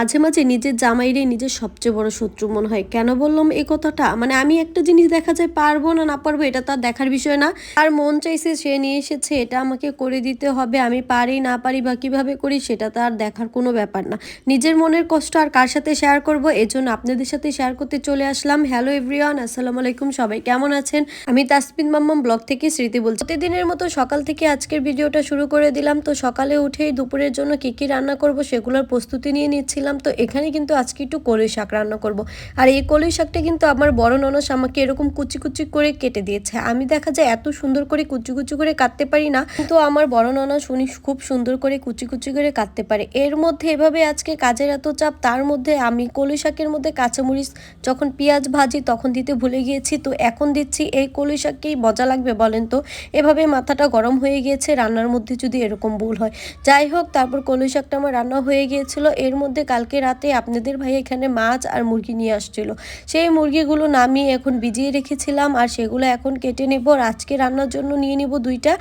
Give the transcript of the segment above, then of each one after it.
মাঝে মাঝে নিজের জামাইরে নিজের সবচেয়ে বড় শত্রু মনে হয়। কেন বললাম এই কথাটা? মানে আমি একটা জিনিস দেখা যায় পারব না না পারব, এটা তার দেখার বিষয় না। আর মন চাইছে সে নিয়ে এসেছে, এটা আমাকে করে দিতে হবে, আমি পারি না পারি বা কীভাবে করি সেটা তার দেখার কোনো ব্যাপার না। নিজের মনের কষ্ট আর কার সাথে শেয়ার করব এজন্য আপনাদের সাথে শেয়ার করতে চলে আসলাম। হ্যালো এভরিওয়ান আসসালামু আলাইকুম, সবাই কেমন আছেন? আমি তাসপিন মাম্মাম ব্লগ থেকে স্মৃতি বলছি। প্রতিদিনের মতো সকাল থেকে আজকের ভিডিওটা শুরু করে দিলাম। তো সকালে উঠেই দুপুরের জন্য কি কি রান্না করব সেগুলোর প্রস্তুতি নিয়ে নিচ্ছিলাম। তো এখানে কিন্তু আজকে একটু কলই শাক রান্না করব। আর এই কলই শাকটা কিন্তু আমার বড় ননস আমাকে এরকম কুচি কুচি করে কেটে দিয়েছে। আমি দেখা যায় এত সুন্দর করে কুচি কুচি করে কাটতে পারি না, কিন্তু আমার বড় ননস উনি খুব সুন্দর করে কুচি কুচি করে কাটতে পারে। এর মধ্যে এভাবে আজকে কাজের এত চাপ, তার মধ্যে আমি কলই শাকের মধ্যে কাঁচামরিচ, যখন পেঁয়াজ ভাজি তখন দিতে ভুলে গিয়েছি। তো এখন দিচ্ছি, এই কলই শাককেই মজা লাগবে বলেন তো? এভাবে মাথাটা গরম হয়ে গিয়েছে, রান্নার মধ্যে যদি এরকম ভুল হয়। যাই হোক, তারপর কলই শাকটা আমার রান্না হয়ে গিয়েছিল। এর মধ্যে কালকে রাতে আপনাদের ভাই এখানে মাছ আর মুরগি নিয়ে আসছিল। সেই মুরগিগুলো নামিয়ে এখন ভিজিয়ে রেখেছিলাম আর সেগুলো এখন কেটে নেব আর আজকে রান্নার জন্য নিয়ে নেব দুইটা।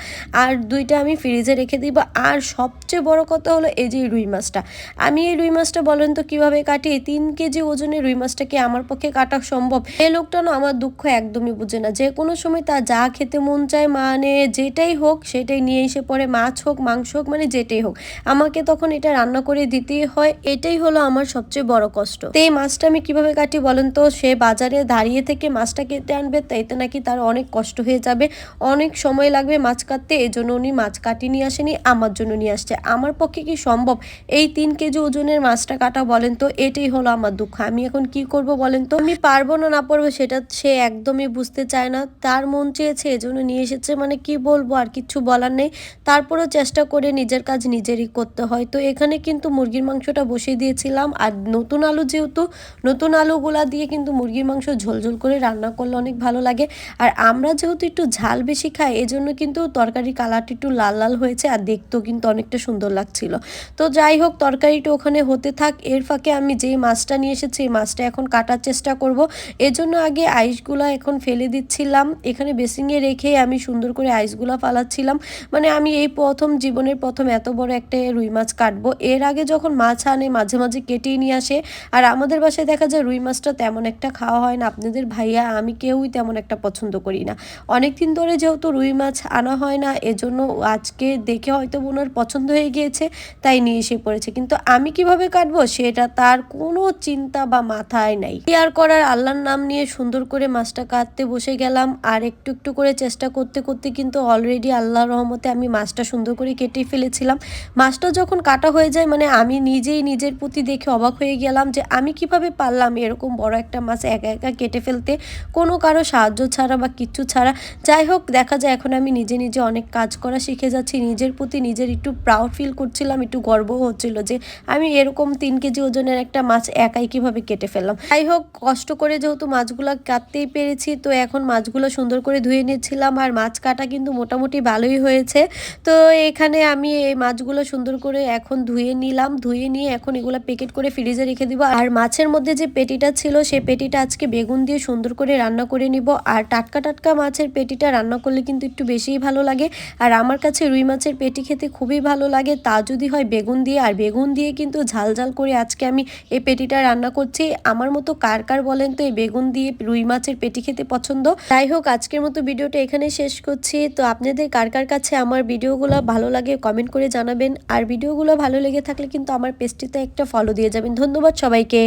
আর দুইটা আমি ফ্রিজে রেখে দিব। আর সবচেয়ে বড় কথা হলো এই যে রুই মাছটা। আমি এই রুই মাছটা বলেন তো কীভাবে কাটি? তিন কেজি ওজনের রুই মাছটাকে আমার পক্ষে কাটা সম্ভব? এই লোকটা না আমার দুঃখ একদমই বুঝে না। যে কোনো সময় তার যা খেতে মন চায় মানে যেটাই হোক সেটাই নিয়ে এসে পরে মাছ হোক, মাংস হোক মানে যেটাই হোক, আমাকে তখন এটা রান্না করে দিতেই হয়। এটাই হলো আমার সবচেয়ে বড় কষ্ট। তো এই মাছটা আমি কীভাবে কাটি বলেন তো? সে বাজারে দাঁড়িয়ে থেকে মাছটা কেটে আনবে, তাইতে নাকি তার অনেক কষ্ট হয়ে যাবে, অনেক সময় লাগবে মাছ কাটতে এই জন্য উনি মাছ কাটি নিয়ে আসেনি, আমার জন্য নিয়ে আসছে। আমার পক্ষে কি সম্ভব? এই তিন কেজি ওজনের মাছটা কাটা বলেন তো, এটাই হলো আমার দুঃখ। আমি এখন কি করব বলেন তো? আমি পারব না না পারব, সেটা সে একদমই বুঝতে চায় না। তার মন চেয়েছে, এজন্য নিয়ে এসেছে মানে কি বলব, আর কিছু বলার নেই। তারপরেও চেষ্টা করে নিজের কাজ নিজেরই করতে হয়। তো এখানে কিন্তু মুরগির মাংসটা বসিয়ে দিয়েছিলাম। আর নতুন আলু যেহেতু, নতুন আলুগুলা দিয়ে কিন্তু মুরগির মাংস ঝোলঝোল করে রান্না করলে অনেক ভালো লাগে। আর আমরা যেহেতু একটু ঝাল বেশি খাই, এজন্য কিন্তু তরকারির কালারটি একটু লাল লাল হয়েছে আর দেখতেও কিন্তু অনেকটা সুন্দর লাগছিল। তো যাই হোক, তরকারিটা ওখানে হতে থাক। এর ফাঁকে আমি যেই মাছটা নিয়ে এসেছি, এই মাছটা এখন কাটার চেষ্টা করব। এজন্য আগে আইসগুলা এখন ফেলে দিচ্ছিলাম। এখানে বেসিংয়ে রেখে আমি সুন্দর করে আইসগুলা ফালাচ্ছিলাম। মানে আমি এই প্রথম, জীবনের প্রথম এত বড় একটা রুই মাছ কাটবো। এর আগে যখন মাছ আনে, মাঝে মাঝে কেটেই নিয়ে আসে। আর আমাদের বাসায় দেখা যায় রুই মাছটা তেমন একটা খাওয়া হয় না। আপনাদের ভাইয়া, আমি কেউই তেমন একটা পছন্দ করি না। অনেক দিন ধরে যেহেতু রুই মাছ আনা হয় না, এজন্য আজকে দেখে হয়তো ওনার পছন্দ হয়ে গিয়েছে, তাই নিয়ে এসে পড়েছে। কিন্তু আমি কীভাবে কাটবো সেটা তার কোনো চিন্তা বা মাথায় নাই। কেয়ার করার আল্লাহর নাম নিয়ে সুন্দর করে মাছটা কাটতে বসে গেলাম। আর একটু একটু করে চেষ্টা করতে করতে কিন্তু অলরেডি আল্লাহর রহমতে আমি মাছটা সুন্দর করে কেটে ফেলেছিলাম। মাছটা যখন কাটা হয়ে যায় মানে আমি নিজেই নিজের প্রতি দেখে অবাক হয়ে গেলাম যে আমি কীভাবে পারলাম এরকম বড় একটা মাছ একা একা কেটে ফেলতে। কোনো কারও সাহায্য ছাড়া বা কিচ্ছু ছাড়া। যাই হোক, দেখা যায় এখন আমি নিজে নিজে অনেক কাজ করা শিখে যাচ্ছি। নিজের প্রতি নিজের একটু প্রাউড ফিল করছিলাম, একটু গর্বও হচ্ছিল যে আমি এরকম তিন কেজি ওজনের একটা মাছ একাই কীভাবে কেটে ফেললাম। যাই হোক, কষ্ট করে যেহেতু মাছগুলো কাটতেই পেরেছি, তো এখন মাছগুলো সুন্দর করে ধুয়ে নিচ্ছিলাম। আর মাছ কাটা কিন্তু মোটামুটি ভালোই হয়েছে। তো এখানে আমি এই মাছগুলো সুন্দর করে এখন ধুয়ে নিলাম। ধুয়ে নিয়ে এখন এগুলো প্যাকেট করে ফ্রিজে রেখে দিব। আর মাছের মধ্যে যে পেটিটা ছিল সেই পেটিটা আজকে বেগুন দিয়ে সুন্দর করে রান্না করে নিব। আর টাটকা টাটকা মাছের পেটিটা রান্না করলে কিন্তু একটু বেশিই ভালো লাগে। আর আমার কাছে রুই মাছের পেটি খেতে খুবই ভালো লাগে। তা যদি হয় বেগুন দিয়ে, আর বেগুন দিয়ে কিন্তু ঝাল ঝাল করে আজকে আমি এই পেটিটা রান্না করছি। আমার মতো কার কার বলেন তো, এই বেগুন দিয়ে রুই মাছের পেটি খেতে পছন্দ? যাই হোক, আজকের মতো ভিডিওটা এখানে শেষ করছি। তো আপনাদের কার কার কাছে আমার ভিডিওগুলো ভালো লাগে কমেন্ট করে জানাবেন। আর ভিডিওগুলো ভালো লেগে থাকলে কিন্তু আমার পেজটিতে একটা ফলো দিয়ে যাবেন। ধন্যবাদ সবাইকে।